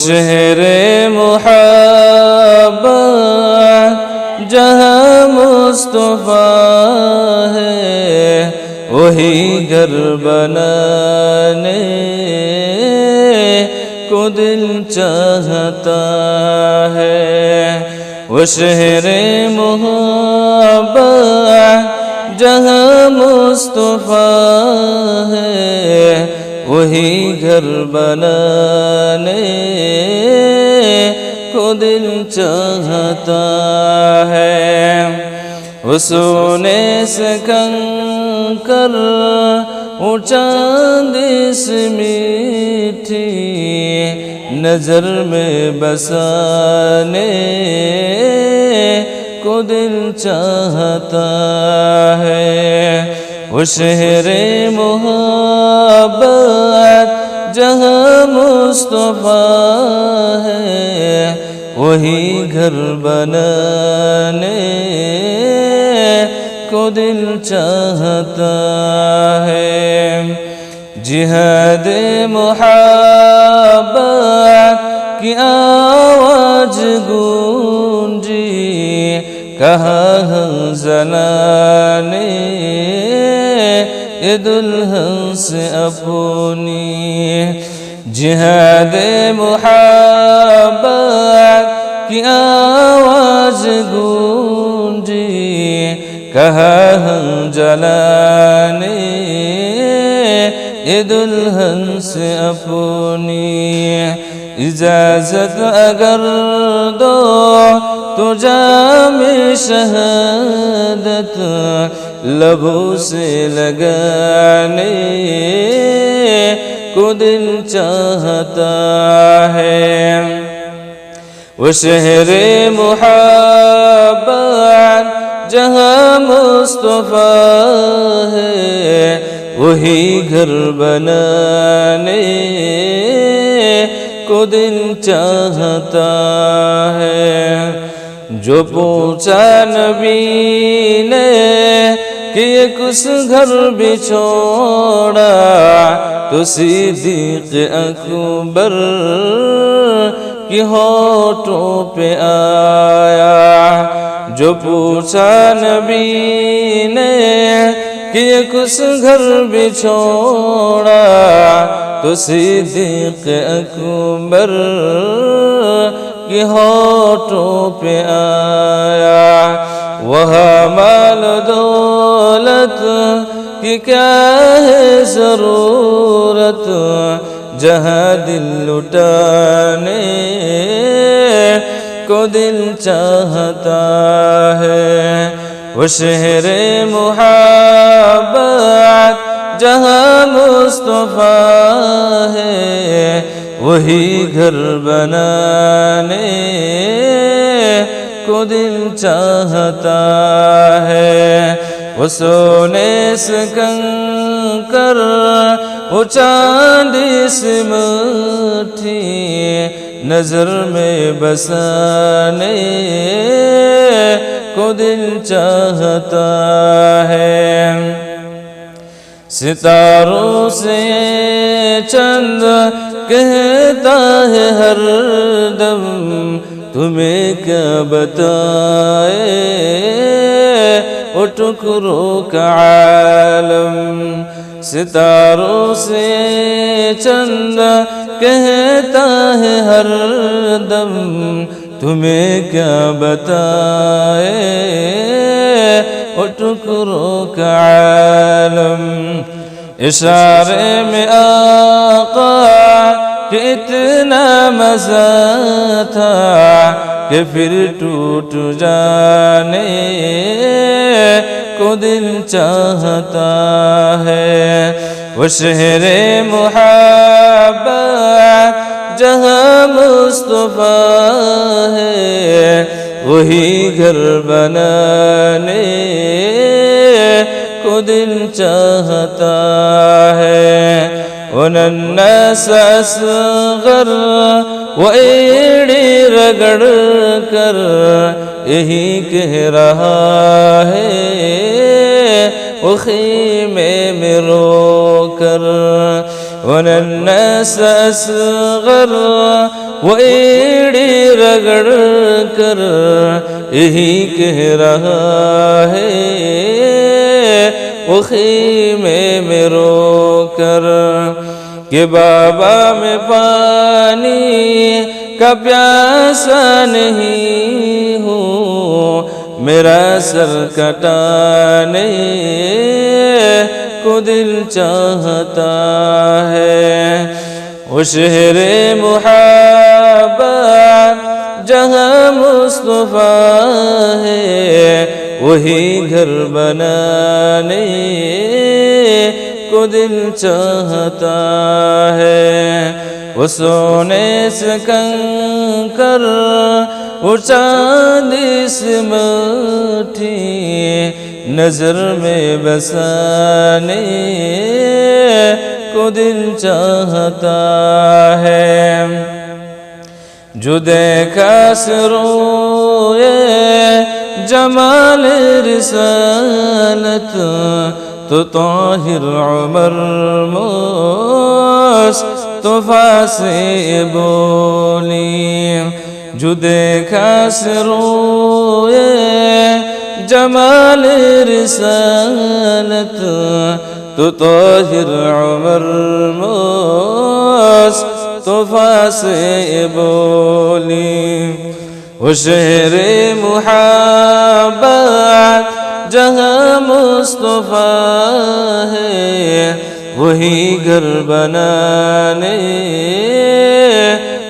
شہر محبت، جہاں مصطفیٰ ہے، وہی گھر بنانے کو دل چاہتا ہے۔ وہ شہر محبت، جہاں مصطفیٰ ہے وہی گھر بنانے کو دل چاہتا ہے۔ وہ سونے سے کنکر، وہ چاند سے میٹھی نظر میں بسانے کو دل چاہتا ہے۔ وہ شہر محبت مصطفیٰ ہے، وہی گھر بنانے کو دل چاہتا ہے۔ جہاد محبت کی آواز گونجی، کہاں زنانے یہ دلہن سے اپنی۔ جہاد محبت کی آواز گونجی کہاں جلانے یہ دلہن سے اپنی اجازت اگر دو تو جامع شہادت لبوں سے لگانے کو دل چاہتا ہے۔ وہ شہر محبت جہاں مصطفیٰ ہے، وہی گھر بنانے کو دل چاہتا ہے۔ جو پوچھا نبی نے کہ یہ کس گھر بھی چھوڑا تو صدیق اکبر کی ہوٹوں پہ آیا۔ جو پوچھا نبی نے کہ یہ کس گھر بھی چھوڑا تو صدیق اکبر کی ہوٹوں پہ آیا۔ وہ مال دولت کی کیا ہے ضرورت؟ جہاں دل لٹانے کو دل چاہتا ہے۔ وہ شہر محبت جہاں مصطفیٰ ہے، وہی گھر بنانے کو دل چاہتا ہے۔ وہ سونے سے کنکر، وہ چاندی سے مٹھی نظر میں بسانے کو دل چاہتا ہے۔ ستاروں سے چند کہتا ہے ہر دم تمہیں کیا بتائے۔ وہ ٹکروں کا عالم ستاروں سے چند کہتا ہے ہر دم تمہیں کیا بتائے وہ ٹکروں کا عالم اشارے میں آقا کتنا مزہ تھا کہ پھر ٹوٹ جانے کو دل چاہتا ہے۔ وہ شہر محبت جہاں مصطفیٰ ہے، وہی گھر بنانے کو دل چاہتا ہے الناس اصغر ایڑی رگڑ کر یہی کہہ رہا ہے وہ خیمے میں رو کر وننس اصغر وہ ایڑی رگڑ کر یہی کہہ رہا ہے وہ خیمے میں رو کر کہ بابا میں پانی کا پیاسا نہیں ہوں، میرا سر کٹانے کو دل چاہتا ہے۔ وہ شہر محبت جہاں مصطفیٰ ہے، وہی گھر بنانے کو دل چاہتا ہے۔ وہ سونے سے کنکر، وہ چاندی سے مٹھی نظر میں بسانے کو دل چاہتا ہے۔ جو دیکھا سروئے، جمال رسالت تو طاہر عمر مصطفیٰ سے بولی جو دیکھا سروئے جمال رسالت تو طاہر عمر مصطفیٰ سے بولی وہ شہر محبت، جہاں مصطفیٰ ہے، وہی گھر بنانے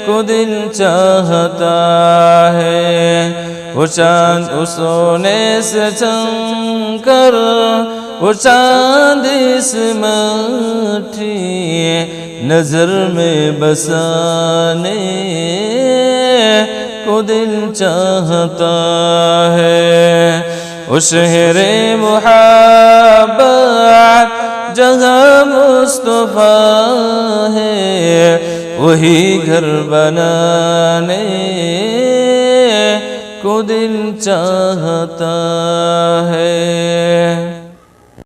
کو دل چاہتا ہے۔ وہ چاند اس سونے سے چم کر وہ چاند اس مٹھی نظر میں بسانے۔ کو دل چاہتا ہے۔ وہ شہر محبت جہاں مصطفیٰ ہے، وہی گھر بنانے کو دل چاہتا ہے۔